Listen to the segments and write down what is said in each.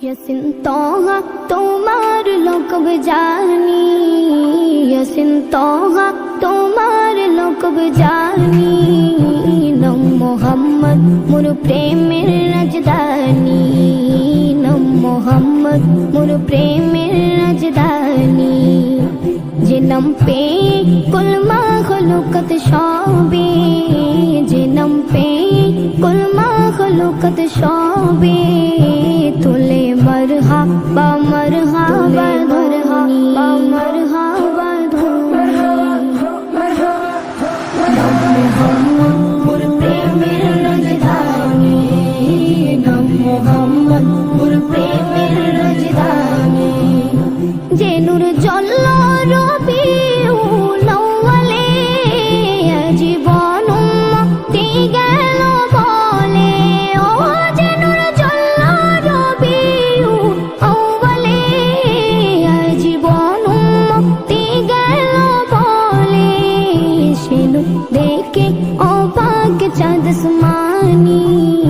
ইয়াসিন তোহা তোমার লোকব জানি ইয়াসিন তোহা তোমার লোকব জানি নম মোহাম্মদ মোর প্রেমের রাজধানী নম মোহাম্মদ মোর প্রেমের রাজধানী যে নাম পে কুলমা হলো কত সবে যে নাম পে কুলমা খলুকত সবে তুলে মরহা বা মরহা বা মরহা বা মরহা বা মোর প্রেমের রাজধানী। নাম মোহাম্মদ প্রেমের রাজধানী। যে নূর জল্ল রবি நீ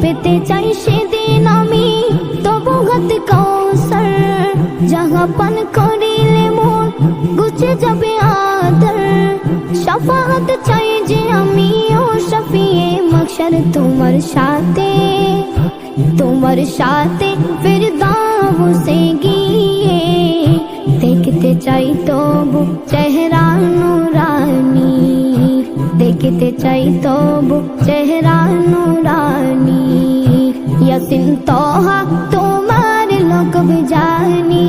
পেতে চাই সেদিন আমি তবু হাত কৌসর যাহা পান করিলে মোর গুছে যাবে আদর। যে আমি ও শফিয়ে মকসর তোমার সাথে। তোমার সাথে ফির দাও সে গিয়ে। দেখতে চাই তবু চেহারা দেখতে চাই তবু চেহারা নুরানি ইয়াসিন তোহা তোমার লোক বিজানি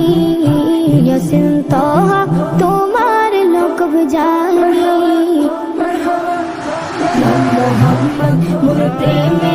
ইয়াসিন তোহা তোমার লোক বিজানি মোহাম্মদ মোর প্রেমের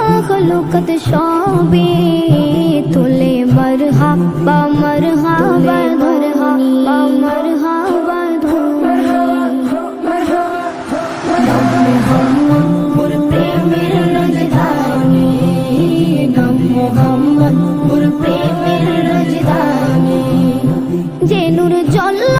তালুকত সবে তোলে মরহাবা মরহাবা মরহাবা মরহাবা